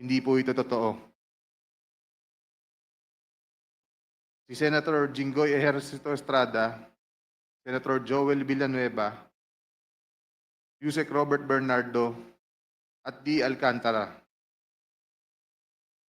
Hindi po ito totoo. Si Senator Jinggoy Ejercito Estrada, Senator Joel Villanueva, Yusek Robert Bernardo, at D. Alcantara